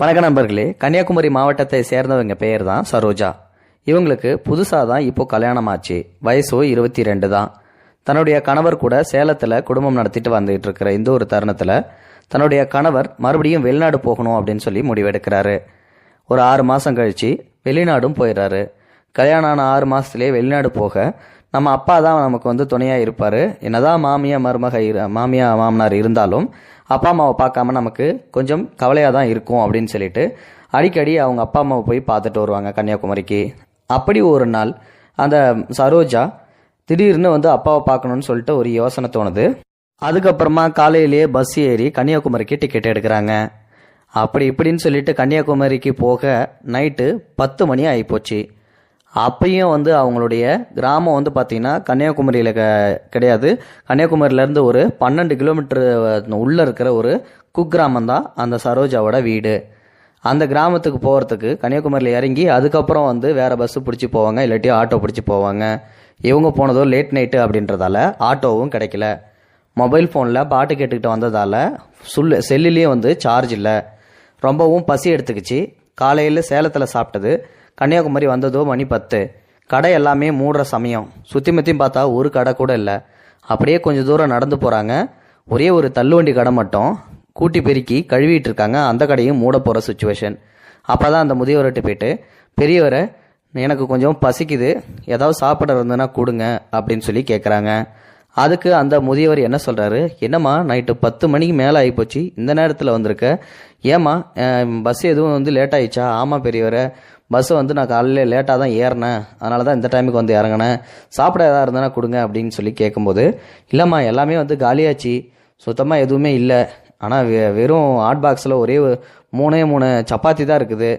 வணக்க நண்பர்களே கன்னியாகுமரி மாவட்டத்தை சேர்ந்தவங்க பெயர் தான் சரோஜா. இவங்களுக்கு புதுசாக தான் இப்போ கல்யாணம் ஆச்சு வயசோ இருபத்தி ரெண்டு தான். தன்னுடைய கணவர் கூட சேலத்தில் குடும்பம் நடத்திட்டு வந்துகிட்டு இருக்கிற இந்த ஒரு தருணத்தில் தன்னுடைய கணவர் மறுபடியும் வெளிநாடு போகணும் அப்படின்னு சொல்லி முடிவெடுக்கிறாரு. ஒரு ஆறு மாதம் கழிச்சு வெளிநாடும் போயிடுறாரு. கல்யாணம் ஆன ஆறு மாதத்துலேயே வெளிநாடு போக நம்ம அப்பா தான் நமக்கு வந்து துணையாக இருப்பார். என்னதான் மாமியா மருமக இரு மாமியா மாமனார் இருந்தாலும் அப்பா அம்மாவை பார்க்காம நமக்கு கொஞ்சம் கவலையாக தான் இருக்கும் அப்படின்னு சொல்லிட்டு அடிக்கடி அவங்க அப்பா அம்மாவை போய் பார்த்துட்டு வருவாங்க கன்னியாகுமரிக்கு. அப்படி ஒரு நாள் அந்த சரோஜா திடீர்னு வந்து அப்பாவை பார்க்கணும்னு சொல்லிட்டு ஒரு யோசனை தோணுது. அதுக்கப்புறமா காலையிலேயே பஸ் ஏறி கன்னியாகுமரிக்கு டிக்கெட் எடுக்கிறாங்க. அப்படி இப்படின்னு சொல்லிட்டு கன்னியாகுமரிக்கு போக நைட்டு பத்து மணி ஆகிப்போச்சு அப்பையும் வந்து அவங்களுடைய கிராமம் வந்து பார்த்திங்கன்னா கன்னியாகுமரியில் க கிடையாது. கன்னியாகுமரியிலேருந்து ஒரு பன்னெண்டு கிலோமீட்டர் உள்ளே இருக்கிற ஒரு குக்கிராமம் தான் அந்த சரோஜாவோட வீடு. அந்த கிராமத்துக்கு போகிறதுக்கு கன்னியாகுமரியில் இறங்கி அதுக்கப்புறம் வந்து வேறு பஸ்ஸு பிடிச்சி போவாங்க இல்லாட்டி ஆட்டோ பிடிச்சி போவாங்க. இவங்க போனதோ லேட் நைட்டு அப்படின்றதால ஆட்டோவும் கிடைக்கல. மொபைல் ஃபோனில் பாட்டு கேட்டுக்கிட்டு வந்ததால் சுல் செல்லுலேயும் வந்து சார்ஜ் இல்லை. ரொம்பவும் பசி எடுத்துக்கிச்சு. காலையில் சேலத்தில் சாப்பிட்டது. கன்னியாகுமரி வந்ததோ மணி பத்து. கடை எல்லாமே மூடுற சமயம். சுற்றி முற்றியும் பார்த்தா ஒரு கடை கூட இல்லை. அப்படியே கொஞ்சம் தூரம் நடந்து போகிறாங்க ஒரே ஒரு தள்ளுவண்டி கடை மட்டும். கூட்டி பெருக்கி கழுவிட்டு இருக்காங்க. அந்த கடையும் மூட போகிற சுச்சுவேஷன் அப்போ தான் அந்த முதியவர்கிட்ட போயிட்டு பெரியவரை எனக்கு கொஞ்சம் பசிக்குது. ஏதாவது சாப்பிட இருந்ததுன்னா கொடுங்க அப்படின்னு சொல்லி கேட்குறாங்க அதுக்கு அந்த முதியவர் என்ன சொல்கிறாரு என்னம்மா நைட்டு பத்து மணிக்கு மேலே ஆகிப்போச்சு இந்த நேரத்தில் வந்திருக்க. ஏம்மா பஸ் எதுவும் வந்து லேட் ஆயிடுச்சா? ஆமாம் பெரியவரை பஸ்ஸை வந்து நான் காலையில் லேட்டாக தான் ஏறினேன். அதனால தான் இந்த டைமுக்கு வந்து இறங்கினேன். சாப்பிட எதாக இருந்தனா கொடுங்க அப்படின்னு சொல்லி கேட்கும்போது இல்லைம்மா எல்லாமே வந்து காலியாச்சு. சுத்தமாக எதுவுமே இல்லை. ஆனால் வெ வெறும் ஹாட் பாக்ஸில் ஒரே மூணே மூணு சப்பாத்தி தான் இருக்குது.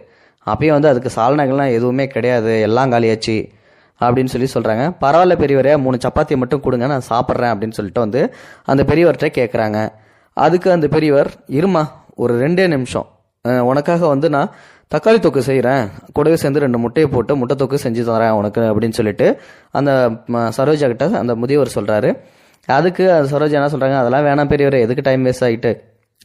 அப்பயும் வந்து அதுக்கு சால்னைகள்லாம் எதுவுமே கிடையாது. எல்லாம் காலியாச்சு. அப்படின்னு சொல்லி சொல்கிறாங்க பரவாயில்ல பெரியவரே மூணு சப்பாத்தி மட்டும் கொடுங்க நான் சாப்பிட்றேன் அப்படின்னு சொல்லிட்டு வந்து அந்த பெரியவர்கிட்ட கேட்குறாங்க அதுக்கு அந்த பெரியவர் இருமா ஒரு ரெண்டே நிமிஷம். உனக்காக வந்து நான் தக்காளி தொக்கு செய்கிறேன் கூடவே சேர்ந்து ரெண்டு முட்டையை போட்டு முட்டை தொக்கு செஞ்சு தரேன் உனக்கு அப்படின்னு சொல்லிட்டு அந்த சரோஜா கிட்ட அந்த முதியவர் சொல்கிறாரு அதுக்கு அந்த சரோஜா என்ன சொல்கிறாங்க அதெல்லாம் வேணாம் பெரியவர் எதுக்கு டைம் வேஸ்ட் ஆகிட்டு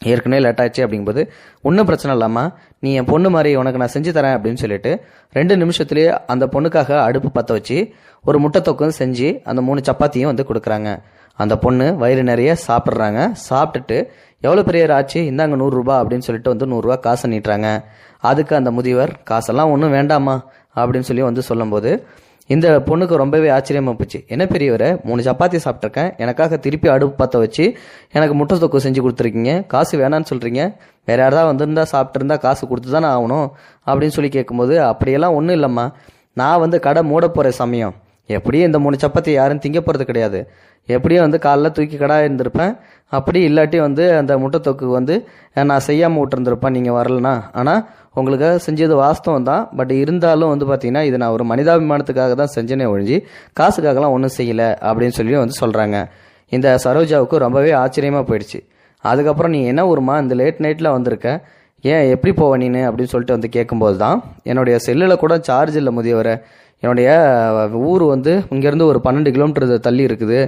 ஏற்கனவே லேட் ஆச்சு அப்படிங்கும்போது ஒன்றும் பிரச்சனை இல்லாமல் நீ என் பொண்ணு மாதிரி உனக்கு நான் செஞ்சு தரேன் அப்படின்னு சொல்லிட்டு ரெண்டு நிமிஷத்துலேயே அந்த பொண்ணுக்காக அடுப்பு பற்ற வச்சு ஒரு முட்டை தொக்கும் செஞ்சு அந்த மூணு சப்பாத்தியும் வந்து கொடுக்குறாங்க. அந்த பொண்ணு வயிறு நிறைய சாப்பிட்றாங்க. சாப்பிட்டுட்டு எவ்வளோ பெரிய ஆச்சு? இந்தாங்க நூறுரூபா அப்படின்னு சொல்லிட்டு வந்து நூறுரூவா காசை நீட்டுறாங்க. அதுக்கு அந்த முதியவர் காசெல்லாம் ஒன்றும் வேண்டாமா அப்படின்னு சொல்லி வந்து சொல்லும்போது இந்த பொண்ணுக்கு ரொம்பவே ஆச்சரியமா போச்சு. என்ன பெரியவரை மூணு சப்பாத்தி சாப்பிட்ருக்கேன் எனக்காக திருப்பி அடுப்பு பற்ற வச்சு எனக்கு முட்டை தொக்கு செஞ்சு கொடுத்துருக்கீங்க. காசு வேணான்னு சொல்கிறீங்க வேற யாராவது வந்திருந்தா சாப்பிட்ருந்தா காசு கொடுத்து தானே ஆகணும். அப்படின்னு சொல்லி கேட்கும்போது அப்படியெல்லாம் ஒன்றும் இல்லைம்மா. நான் வந்து கடை மூட போகிற சமயம். எப்படியும் இந்த மூணு சப்பாத்தி யாரும் திங்க போகிறது கிடையாது. எப்படியும் வந்து காலைல தூக்கி கடா இருந்திருப்பேன். அப்படி இல்லாட்டி வந்து அந்த முட்டை தொக்கு வந்து நான் செய்யாமல் விட்டுருந்துருப்பேன். நீங்கள் வரலனா ஆனால் உங்களுக்காக செஞ்சது வாஸ்தவம் தான். பட் இருந்தாலும் வந்து பார்த்தீங்கன்னா இது நான் ஒரு மனிதாபிமானத்துக்காக தான் செஞ்சேனே ஒழிஞ்சு காசுக்காகலாம் ஒன்றும் செய்யலை அப்படின்னு சொல்லி வந்து சொல்கிறாங்க இந்த சரோஜாவுக்கு ரொம்பவே ஆச்சரியமாக போயிடுச்சு. அதுக்கப்புறம் நீ என்ன ஊருமா? இந்த லேட் நைட்டில் வந்திருக்க. ஏன் எப்படி போவ நீனு? அப்படின்னு சொல்லிட்டு வந்து கேட்கும்போது தான் என்னுடைய செல்லில் கூட சார்ஜ் இல்லை முதியவரை. என்னுடைய ஊர் வந்து இங்கேருந்து ஒரு பன்னெண்டு கிலோமீட்டர் தள்ளி இருக்குது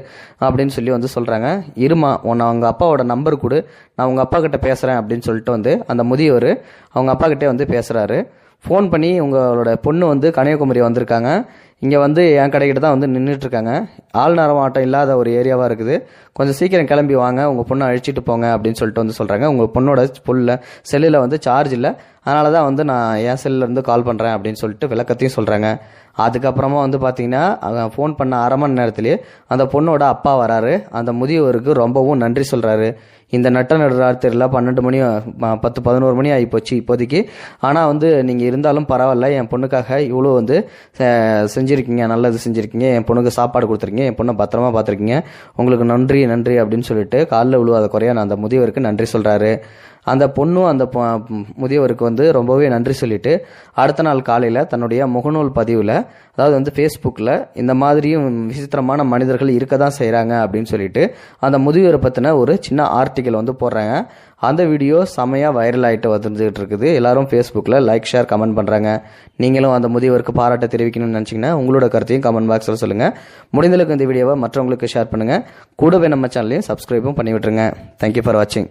அப்படின்னு சொல்லி வந்து சொல்கிறாங்க இருமா உன்னை அவங்க அப்பாவோட நம்பர் கொடு. நான் உங்கள் அப்பா கிட்ட பேசுகிறேன் அப்படின்னு சொல்லிட்டு வந்து அந்த முதியவர் அவங்க அப்பா கிட்டே வந்து பேசுகிறாரு ஃபோன் பண்ணி உங்களோட பொண்ணு வந்து கன்னியாகுமரி வந்திருக்காங்க. இங்கே வந்து என் கடைக்கிட்ட தான் வந்து நின்றுட்டு இருக்காங்க ஆள் நடமாட்டம் இல்லாத ஒரு ஏரியாவாக இருக்குது. கொஞ்சம் சீக்கிரம் கிளம்பி வாங்க உங்கள் பொண்ணை அழிச்சிட்டு போங்க அப்படின்னு சொல்லிட்டு வந்து சொல்கிறாங்க உங்கள் பொண்ணோட புல்ல செல்லில் வந்து சார்ஜ் இல்லை. அதனால தான் வந்து நான் என் செல்லில் இருந்து கால் பண்ணுறேன் அப்படின்னு சொல்லிட்டு விளக்கத்தையும் சொல்கிறாங்க அதுக்கப்புறமா வந்து பார்த்தீங்கன்னா ஃபோன் பண்ண அரை மணி நேரத்துலேயே அந்த பொண்ணோட அப்பா வராரு. அந்த முதியவருக்கு ரொம்பவும் நன்றி சொல்கிறாரு இந்த நட்ட நடுராத்திரியில் பன்னெண்டு மணி பத்து பதினோரு மணி ஆகி போச்சு இப்போதைக்கு. ஆனால் வந்து நீங்கள் இருந்தாலும் பரவாயில்ல என் பொண்ணுக்காக இவ்வளோ வந்து செஞ்சு செஞ்சிருக்கீங்க நல்லது செஞ்சுருக்கீங்க என் பொண்ணுக்கு சாப்பாடு கொடுத்துருக்கீங்க என் பொண்ணை பத்திரமா பார்த்துருக்கீங்க. உங்களுக்கு நன்றி நன்றி அப்படின்னு சொல்லிட்டு காலில் விழுவாத குறையா நான் அந்த முதியவருக்கு நன்றி சொல்கிறாரு அந்த பொண்ணும் அந்த முதியவருக்கு வந்து ரொம்பவே நன்றி சொல்லிட்டு அடுத்த நாள் காலையில் தன்னுடைய முகநூல் பதிவில் அதாவது வந்து ஃபேஸ்புக்கில் இந்த மாதிரியும் விசித்திரமான மனிதர்கள் இருக்க தான் செய்கிறாங்க அப்படின்னு சொல்லிட்டு அந்த முதியவரை பற்றின ஒரு சின்ன ஆர்டிக்கல் வந்து போடுறாங்க. அந்த வீடியோ செமையாக வைரல் ஆகிட்டு வந்துட்டு இருக்குது. எல்லாரும் ஃபேஸ்புக்கில் லைக் ஷேர் கமெண்ட் பண்ணுறாங்க நீங்களும் அந்த முதியவருக்கு பாராட்ட தெரிவிக்கணும்னு நினச்சிங்கன்னா உங்களோட கருத்தையும் கமெண்ட் பாக்ஸில் சொல்லுங்கள் முடிந்தளவுக்கு இந்த வீடியோவை மற்றவங்களுக்கு ஷேர் பண்ணுங்கள் கூடவே நம்ம சேனலையும் சப்ஸ்கிரைபும் பண்ணி விட்டுருங்க. தேங்க்யூ ஃபார் வாட்சிங்